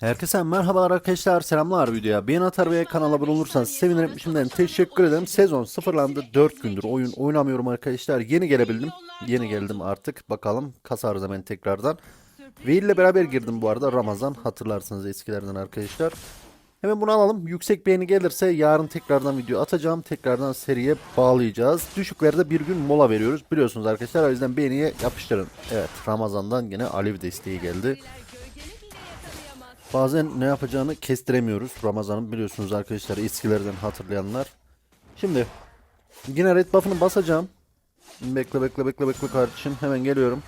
Herkese merhabalar arkadaşlar selamlar videoya. Beğen atar ve kanala abone olursanız sevinirim. Şimdiden teşekkür ederim. Sezon sıfırlandı 4 gündür oyun oynamıyorum arkadaşlar. Yeni gelebildim yeni geldim artık. Bakalım kasarız hemen tekrardan. Ve ile beraber girdim bu arada Ramazan hatırlarsınız eskilerden arkadaşlar. Hemen bunu alalım. Yüksek beğeni gelirse yarın tekrardan video atacağım. Tekrardan seriye bağlayacağız. Düşüklerde bir gün mola veriyoruz. Biliyorsunuz arkadaşlar o yüzden beğeniye yapıştırın. Evet Ramazan'dan yine Alev desteği geldi Bazen ne yapacağını kestiremiyoruz. Ramazan'ın biliyorsunuz arkadaşlar eskilerden hatırlayanlar. Şimdi yine red buff'ını basacağım. Bekle bekle bekle bekle kardeşim. Hemen geliyorum.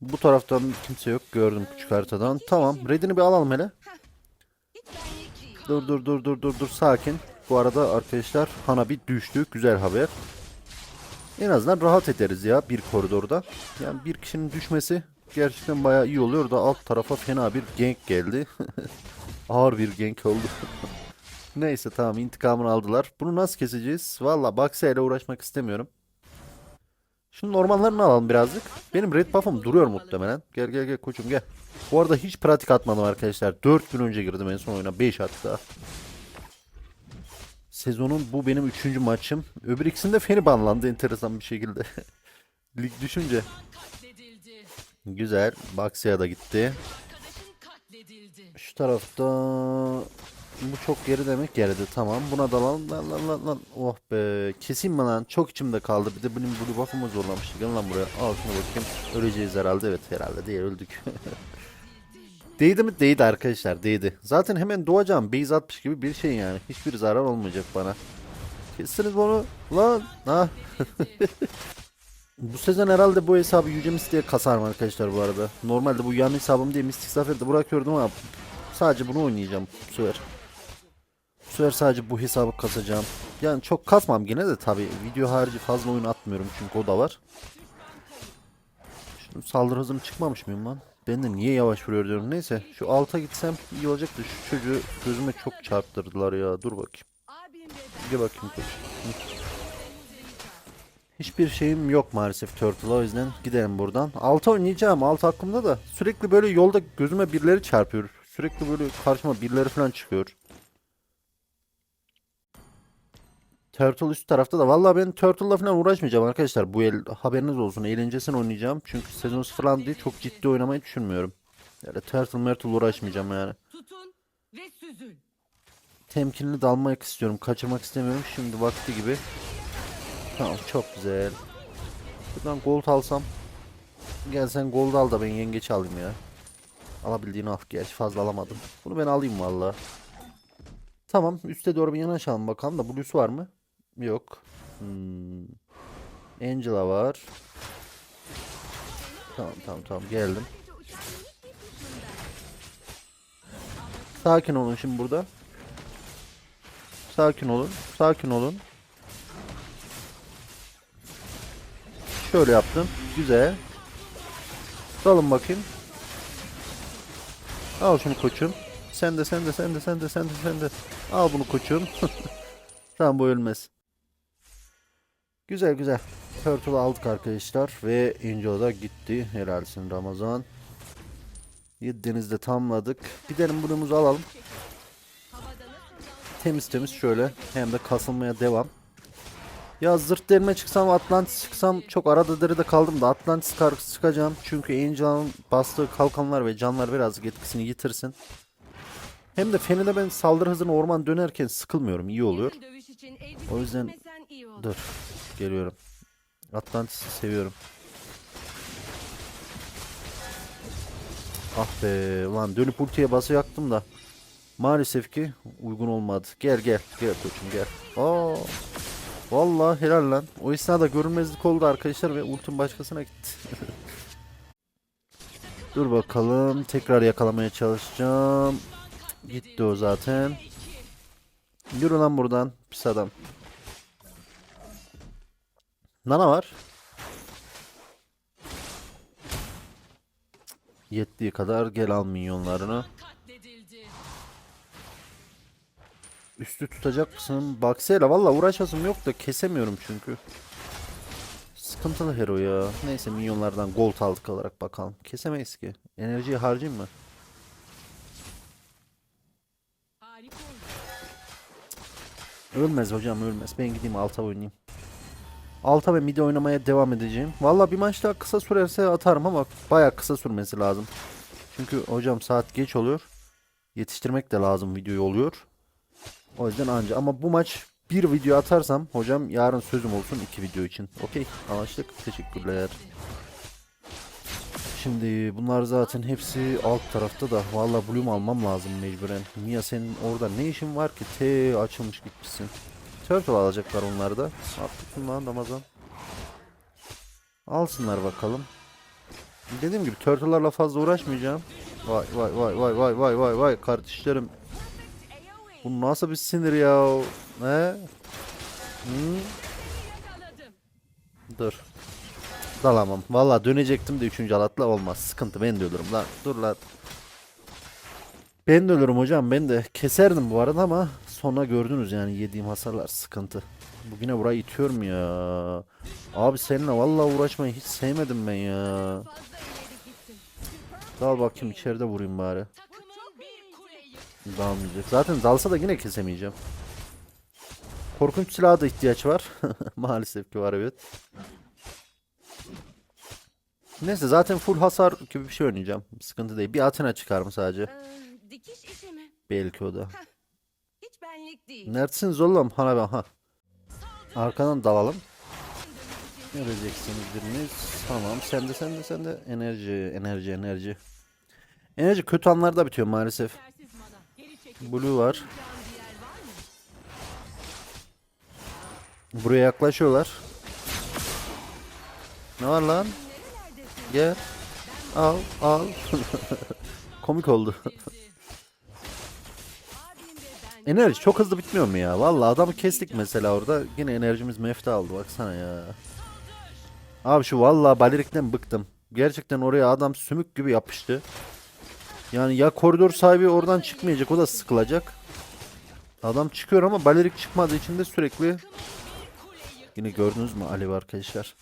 Bu taraftan kimse yok. Gördüm küçük haritadan. Tamam. Red'ini bir alalım hele. Dur dur dur dur dur dur sakin. Bu arada arkadaşlar Hanabi düştü. Güzel haber. En azından rahat ederiz ya bir koridorda. Yani bir kişinin düşmesi gerçekten bayağı iyi oluyor da alt tarafa fena bir gank geldi. Ağır bir gank oldu. Neyse tamam intikamını aldılar. Bunu nasıl keseceğiz? Valla Baksa ile uğraşmak istemiyorum. Şimdi normallerini alalım birazcık. Benim red buff'ım duruyor muhtemelen. Gel gel gel koçum gel. Bu arada hiç pratik atmadım arkadaşlar. 4 gün önce girdim en son oyuna. 5 hatta. Sezonun bu benim 3. maçım. Öbür ikisinde Feni banlandı enteresan bir şekilde. Lig düşünce. Güzel. Baksaya da gitti. Şu tarafta bu çok geri demek geride tamam. Buna da lan lan lan lan. Oh be. Keseyim mi lan? Çok içimde kaldı. Bir de benim blue buff'ımı zorlamıştı. Gel lan buraya. Al şunu bakayım. Öleceğiz herhalde. Evet herhalde değil öldük. Değdi mi? Değdi arkadaşlar. Değdi. Zaten hemen doğacağım. Base atmış gibi bir şey yani. Hiçbir zarar olmayacak bana. Kestiniz bunu. Lan. Ha. Bu sezon herhalde bu hesabı Yüce Mystic'e kasarım arkadaşlar bu arada. Normalde bu yan hesabım diye Mystic Zafer'de bırakıyordum ama sadece bunu oynayacağım bu sefer. Bu sefer sadece bu hesabı kasacağım. Yani çok kasmam gene de tabi video harici fazla oyun atmıyorum çünkü o da var. Şunu saldırı hızım çıkmamış mıyım lan? Ben de niye yavaş vuruyor diyorum. Neyse şu alta gitsem iyi olacaktı. Şu çocuğu gözüme çok çarptırdılar ya. Dur bakayım. Gel bakayım koç. Hiçbir şeyim yok maalesef Turtle o yüzden gidelim buradan. Alt oynayacağım alt aklımda da sürekli böyle yolda gözüme birileri çarpıyor. Sürekli böyle karşıma birileri falan çıkıyor. Turtle üst tarafta da. Vallahi ben Turtle'la falan uğraşmayacağım arkadaşlar. Bu el haberiniz olsun. Eğlencesine oynayacağım. Çünkü sezon sıfırlandı diye çok ciddi oynamayı düşünmüyorum. Yani Turtle Myrtle uğraşmayacağım yani. tutun ve süzün. Temkinli dalmak istiyorum. Kaçırmak istemiyorum. Şimdi vakti gibi. Tamam çok güzel. Buradan gold alsam. Gel sen gold al da ben yengeç alayım ya. Alabildiğini al. Gerçi fazla alamadım. Bunu ben alayım valla. Tamam üste doğru bir yanaşalım bakalım da blues var mı? Yok. Hmm. Angela var. Tamam tamam tamam geldim. Sakin olun şimdi burada. Sakin olun. Sakin olun. Şöyle yaptım. Güzel. Dalın bakayım. Al şunu koçum. Sen de sen de sen de sen de sen de sen de. Al bunu koçum. tamam bu ölmez. Güzel güzel. Turtle aldık arkadaşlar ve Angel da gitti. Helalsin Ramazan. Denizde tamamladık. Gidelim bunumuzu alalım. Temiz temiz şöyle. Hem de kasılmaya devam. Ya zırt derime çıksam Atlantis çıksam çok arada derede kaldım da Atlantis karşı çıkacağım. Çünkü Angel'ın bastığı kalkanlar ve canlar birazcık etkisini yitirsin. Hem de Feni'de ben saldırı hızını orman dönerken sıkılmıyorum. iyi oluyor. O yüzden-. Dur. Geliyorum. Atlantis'i seviyorum. Ah be ulan dönüp ultiye basacaktım da. Maalesef ki uygun olmadı. Gel gel gel koçum gel. Aa, vallahi helal lan. O esnada görünmezlik oldu arkadaşlar ve ultim başkasına gitti. Dur bakalım. Tekrar yakalamaya çalışacağım. Gitti o zaten. Yürü lan buradan. Pis adam. Nana var. Yettiği kadar gel al minyonlarını. Üstü tutacak mısın? Baksana valla uğraşasım yok da kesemiyorum çünkü. Sıkıntılı hero ya. Neyse minyonlardan gold aldık olarak bakalım. Kesemeyiz ki. Enerjiyi harcayayım mı? Ölmez hocam ölmez. Ben gideyim alta oynayayım. Alta ve midi oynamaya devam edeceğim. Valla bir maç daha kısa sürerse atarım ama baya kısa sürmesi lazım. Çünkü hocam saat geç oluyor. Yetiştirmek de lazım videoyu oluyor. O yüzden anca ama bu maç bir video atarsam hocam yarın sözüm olsun iki video için. Okey anlaştık. Teşekkürler. Şimdi bunlar zaten hepsi alt tarafta da valla Bloom almam lazım mecburen. Mia senin orada ne işin var ki? T açılmış gitmişsin. Turtle alacaklar onlar da. Haklısın lan Ramazan. Alsınlar bakalım. Dediğim gibi turtle'larla fazla uğraşmayacağım. Vay vay vay vay vay vay vay vay kardeşlerim. Bu nasıl bir sinir ya? Hı? Yakaladım. Dur. Dalamam. Valla dönecektim de 3. alatla olmaz. Sıkıntı ben de ölürüm lan. Dur lan. Ben de ölürüm hocam. Ben de keserdim bu arada ama sonra gördünüz yani yediğim hasarlar sıkıntı. Bugüne burayı itiyorum ya. Abi seninle valla uğraşmayı hiç sevmedim ben ya. Dal bakayım içeride vurayım bari. Dalmayacak. Zaten dalsa da yine kesemeyeceğim. Korkunç silaha da ihtiyaç var. Maalesef ki var evet. Neyse zaten full hasar gibi bir şey oynayacağım. Sıkıntı değil. Bir Athena çıkarım sadece. Ee, dikiş işi mi? Belki o da. Hiç benlik değil. Neredesiniz oğlum? Hana ben ha. Arkadan dalalım. Göreceksiniz biriniz. Tamam. Sen de sen de sen de. Enerji, enerji, enerji. Enerji kötü anlarda bitiyor maalesef. Blue var. Buraya yaklaşıyorlar. Ne var lan? Gel. Al, al. Komik oldu. Enerji çok hızlı bitmiyor mu ya? Vallahi adamı kestik mesela orada. Yine enerjimiz mefte aldı baksana ya. Abi şu vallahi balerikten bıktım. Gerçekten oraya adam sümük gibi yapıştı. Yani ya koridor sahibi oradan çıkmayacak o da sıkılacak. Adam çıkıyor ama balerik çıkmadığı için de sürekli Yine gördünüz mü Alev arkadaşlar?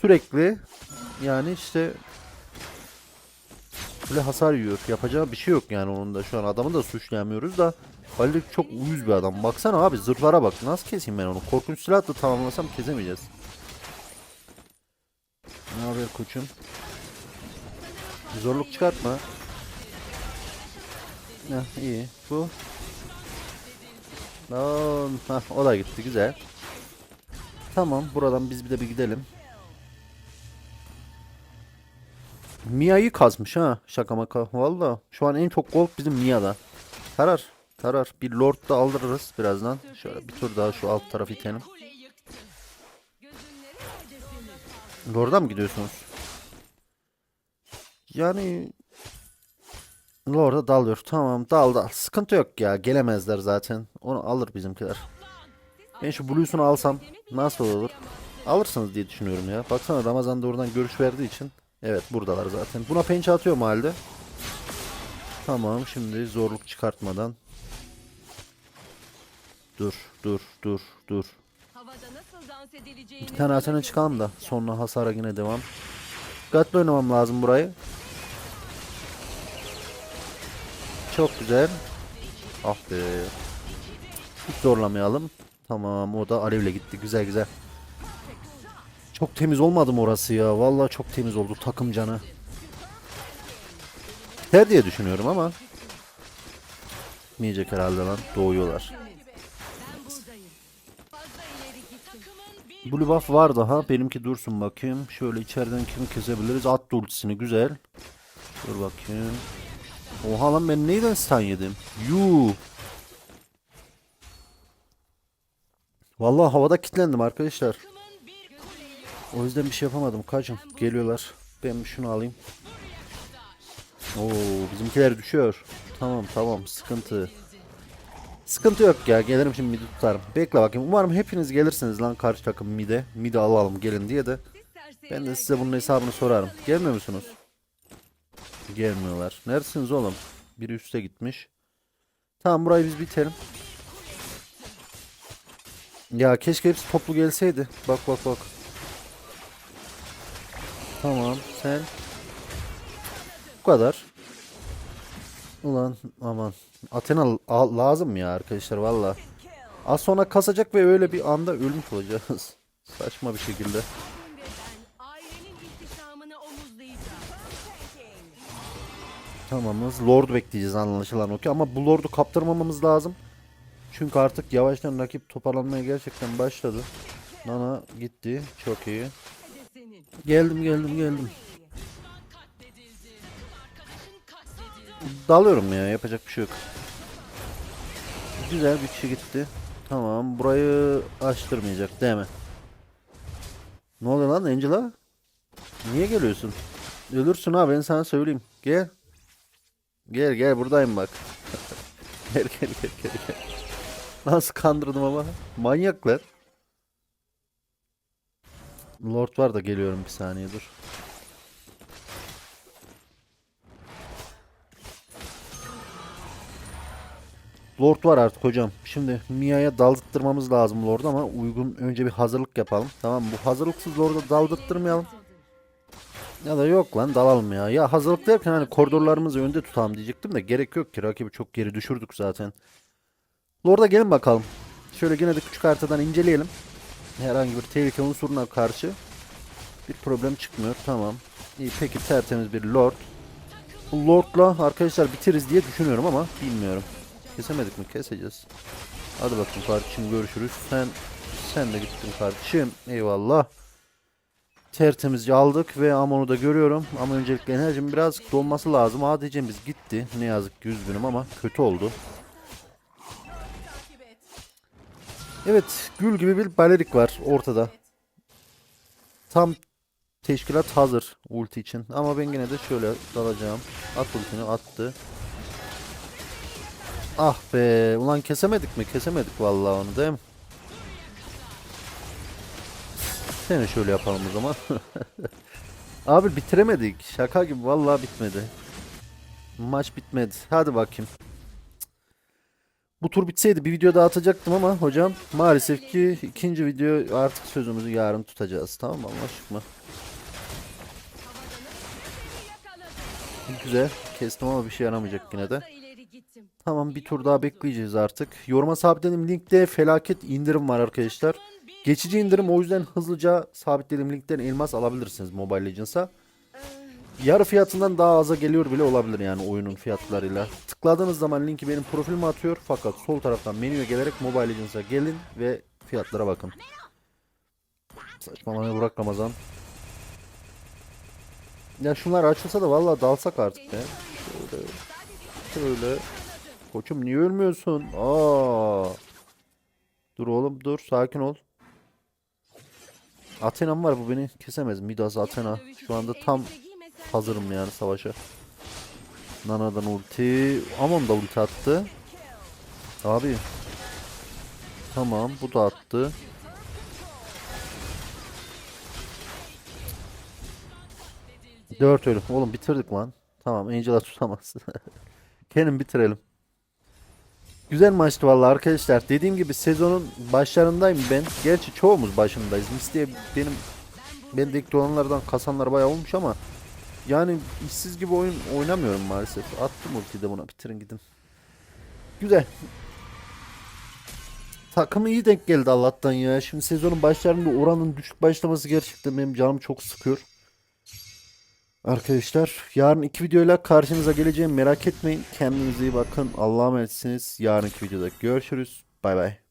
Sürekli yani işte böyle hasar yiyor. Yapacağı bir şey yok yani onun da şu an adamı da suçlayamıyoruz da Balerik çok uyuz bir adam. Baksana abi zırhlara bak. Nasıl keseyim ben onu? Korkunç silahla tamamlasam kesemeyeceğiz. Ne haber koçum? Zorluk çıkartma. Heh, iyi. Bu. Lan, hah, o da gitti güzel. Tamam buradan biz bir de bir gidelim. Mia'yı kazmış ha şaka maka. Valla şu an en çok gold bizim Mia'da. Tarar. Tarar. Bir lord da aldırırız birazdan. Şöyle bir tur daha şu alt tarafı itelim. Lord'a mı gidiyorsunuz? Yani Lord'a dalıyor. Tamam dal dal. Sıkıntı yok ya. Gelemezler zaten. Onu alır bizimkiler. Ben şu Blue'sunu alsam nasıl olur? Alırsınız diye düşünüyorum ya. Baksana Ramazan da oradan görüş verdiği için. Evet buradalar zaten. Buna pençe atıyor halde? Tamam şimdi zorluk çıkartmadan. Dur dur dur dur. Bir tane Athena çıkalım da sonra hasara yine devam. Dikkatli oynamam lazım burayı. Çok güzel. Ah be. Hiç zorlamayalım. Tamam o da alevle gitti. Güzel güzel. Çok temiz olmadı mı orası ya? Vallahi çok temiz oldu takım canı. Biter diye düşünüyorum ama. Bitmeyecek herhalde lan. Doğuyorlar. Blue buff var daha. Benimki dursun bakayım. Şöyle içeriden kimi kesebiliriz? At ultisini güzel. Dur bakayım. Oha lan ben neyden stun yedim? Yuu. Vallahi havada kilitlendim arkadaşlar. O yüzden bir şey yapamadım. Kaçın. Geliyorlar. Ben şunu alayım. Oo bizimkiler düşüyor. Tamam tamam sıkıntı. Sıkıntı yok ya. Gelirim şimdi midi tutarım. Bekle bakayım. Umarım hepiniz gelirsiniz lan karşı takım mide. Mide alalım gelin diye de. Ben de size bunun hesabını sorarım. Gelmiyor musunuz? Gelmiyorlar. Neredesiniz oğlum? Biri üste gitmiş. Tamam burayı biz bitelim. Ya keşke hepsi toplu gelseydi. Bak bak bak. Tamam sen. Bu kadar. Ulan aman. Athena lazım ya arkadaşlar valla. Az sonra kasacak ve öyle bir anda ölmüş olacağız. Saçma bir şekilde. Tamamız. Lord bekleyeceğiz anlaşılan okey. Ama bu Lord'u kaptırmamamız lazım. Çünkü artık yavaştan rakip toparlanmaya gerçekten başladı. Nana gitti. Çok iyi. Geldim geldim geldim. Dalıyorum ya yapacak bir şey yok. Güzel bir kişi gitti. Tamam burayı açtırmayacak değil mi? Ne oluyor lan Angela? Niye geliyorsun? Ölürsün ha ben sana söyleyeyim. Gel. Gel gel buradayım bak. gel gel gel gel gel. Nasıl kandırdım ama. Manyaklar. Lord var da geliyorum bir saniye dur. Lord var artık hocam. Şimdi Mia'ya daldırtmamız lazım Lord'u ama uygun önce bir hazırlık yapalım. Tamam bu hazırlıksız Lord'u daldırttırmayalım. Ya da yok lan dalalım ya. Ya hazırlık derken hani koridorlarımızı önde tutalım diyecektim de gerek yok ki. Rakibi çok geri düşürdük zaten. Lord'a gelin bakalım. Şöyle gene de küçük haritadan inceleyelim. Herhangi bir tehlike unsuruna karşı bir problem çıkmıyor. Tamam. İyi peki tertemiz bir Lord. Bu Lord'la arkadaşlar bitiririz diye düşünüyorum ama bilmiyorum. Kesemedik mi? Keseceğiz. Hadi bakayım kardeşim görüşürüz. Sen sen de gittin kardeşim. Eyvallah. Tertemizce aldık ve Amon'u da görüyorum. Ama öncelikle enerjim birazcık dolması lazım. ADC'miz gitti. Ne yazık ki üzgünüm ama kötü oldu. Evet, gül gibi bir balerik var ortada. Tam teşkilat hazır ulti için. Ama ben yine de şöyle dalacağım. At ultini attı. Ah be, ulan kesemedik mi? Kesemedik vallahi onu değil mi? Seni şöyle yapalım o zaman. Abi bitiremedik. Şaka gibi vallahi bitmedi. Maç bitmedi. Hadi bakayım. Bu tur bitseydi bir video daha atacaktım ama hocam maalesef ki ikinci video artık sözümüzü yarın tutacağız. Tamam mı? Anlaştık mı? Güzel. Kestim ama bir şey yaramayacak yine de. Tamam bir tur daha bekleyeceğiz artık. Yoruma sabitledim linkte felaket indirim var arkadaşlar. Geçici indirim o yüzden hızlıca sabitlediğim linkten elmas alabilirsiniz Mobile Legends'a. Yarı fiyatından daha aza geliyor bile olabilir yani oyunun fiyatlarıyla. Tıkladığınız zaman linki benim profilime atıyor fakat sol taraftan menüye gelerek Mobile Legends'a gelin ve fiyatlara bakın. Saçmalamayı bırak Ramazan. Ya şunlar açılsa da vallahi dalsak artık ya. Şöyle. Şöyle. Koçum niye ölmüyorsun? Aa. Dur oğlum dur sakin ol. Athena'm var bu beni kesemez. Midas Athena. Şu anda tam hazırım yani savaşa. Nana'dan ulti. Amon da ulti attı. Abi. Tamam bu da attı. Dört ölüm. Oğlum bitirdik lan. Tamam Angela tutamaz. Gelin bitirelim. Güzel maçtı vallahi arkadaşlar. Dediğim gibi sezonun başlarındayım ben. Gerçi çoğumuz başındayız. Mistiye benim ben de ilk olanlardan kasanlar bayağı olmuş ama yani işsiz gibi oyun oynamıyorum maalesef. Attım ultiyi de buna bitirin gidin. Güzel. Takım iyi denk geldi Allah'tan ya. Şimdi sezonun başlarında oranın düşük başlaması gerçekten benim canımı çok sıkıyor. Arkadaşlar yarın iki videoyla karşınıza geleceğim merak etmeyin. Kendinize iyi bakın. Allah'a emanetsiniz. Yarınki videoda görüşürüz. Bay bay.